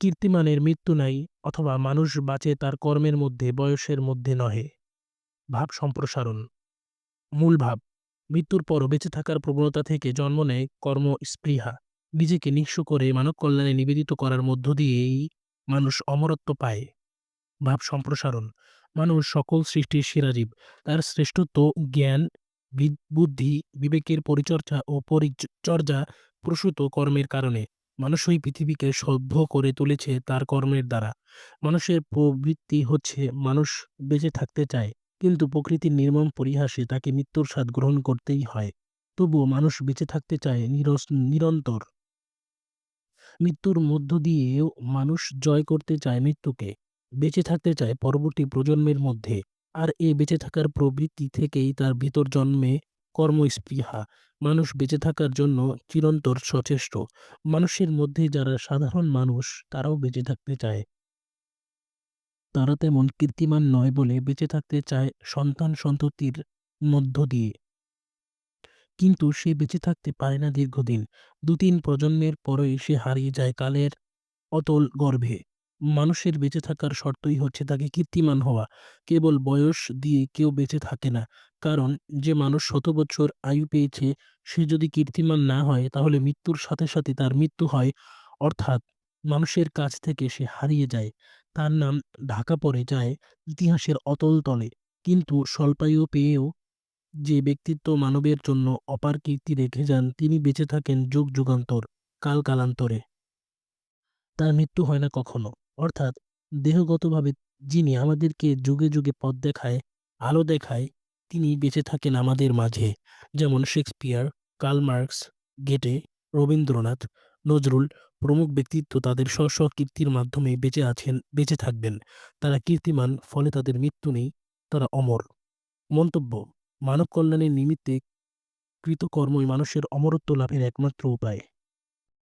কীর্তিমানের মৃত্যু নাই অথবা মানুষ বাঁচে তার কর্মের মধ্যে, বয়সের মধ্যে নহে। ভাব সম্প্রসারণ। মূল ভাব, মৃত্যুর পরও বেঁচে থাকার প্রবণতা থেকে জন্ম নেয় কর্ম স্পৃহা নিজেকে নিঃস্ব করে মানব কল্যাণে নিবেদিত করার মধ্য দিয়েই মানুষ অমরত্ব পায়। ভাব সম্প্রসারণ, মানুষ সকল সৃষ্টির সেরাজীব তার শ্রেষ্ঠত্ব, জ্ঞান বুদ্ধি, বিবেকের পরিচর্যা ও পরিচর্যা প্রসূত কর্মের কারণে। মানুষ ওই পৃথিবীকে সভ্য করে তুলেছে তার কর্মের দ্বারা। মানুষের প্রবৃত্তি হচ্ছে মানুষ বেঁচে থাকতে চায়, কিন্তু প্রকৃতির নির্মম পরিহাসে তাকে মৃত্যুর স্বাদ গ্রহণ করতেই হয়। তবুও মানুষ বেঁচে থাকতে চায় নিরস, নিরন্তর। মৃত্যুর মধ্য দিয়েও মানুষ জয় করতে চায় মৃত্যুকে, বেঁচে থাকতে চায় পরবর্তী প্রজন্মের মধ্যে। আর এই বেঁচে থাকার প্রবৃত্তি থেকেই তার ভিতর জন্মে কর্মস্পৃহা। মানুষ বেঁচে থাকার জন্য চিরন্তর সচেষ্ট। মানুষের মধ্যে যারা সাধারণ মানুষ, তারাও বেঁচে থাকতে চায়। তারা তেমন কীর্তিমান নয় বলে বেঁচে থাকতে চায় সন্তান সন্ততির মধ্য দিয়ে। কিন্তু সে বেঁচে থাকতে পারে না দীর্ঘদিন। দু তিন প্রজন্মের পরেই সে হারিয়ে যায় কালের অতল গর্ভে। মানুষের বেঁচে থাকার শর্তই হচ্ছে তাকে কীর্তিমান হওয়া। কেবল বয়স দিয়ে কেউ বেঁচে থাকে না। কারণ, যে মানুষ শত বছর আয়ু পেয়েছে, সে যদি কীর্তিমান না হয়, তাহলে মৃত্যুর সাথে সাথে তার মৃত্যু হয়। অর্থাৎ, মানুষের কাছ থেকে সে হারিয়ে যায়। তার নাম ঢাকা পড়ে যায় ইতিহাসের অতল তলে। কিন্তু স্বল্পায়ু পেয়েও যে ব্যক্তিত্ব মানবের জন্য অপার কীর্তি রেখে যান, তিনি বেঁচে থাকেন যুগ যুগান্তর, কাল কালান্তরে। তার মৃত্যু হয় না কখনো। অর্থাৎ দেহগতভাবে যিনি আমাদেরকে যুগে যুগে পথ দেখায়, আলো দেখায় তিনি বেঁচে থাকেন আমাদের মাঝে। যেমন শেক্সপিয়ার, কার্ল মার্কস, গেটে, রবীন্দ্রনাথ, নজরুল প্রমুখ ব্যক্তিত্ব তাদের স্ব স্ব কীর্তির মাধ্যমে বেঁচে আছেন, বেঁচে থাকবেন। তারা কীর্তিমান, ফলে তাদের মৃত্যু নেই, তারা অমর। মন্তব্য মানব কল্যাণের নিমিত্তে কৃতকর্মই মানুষের অমরত্ব লাভের একমাত্র উপায়।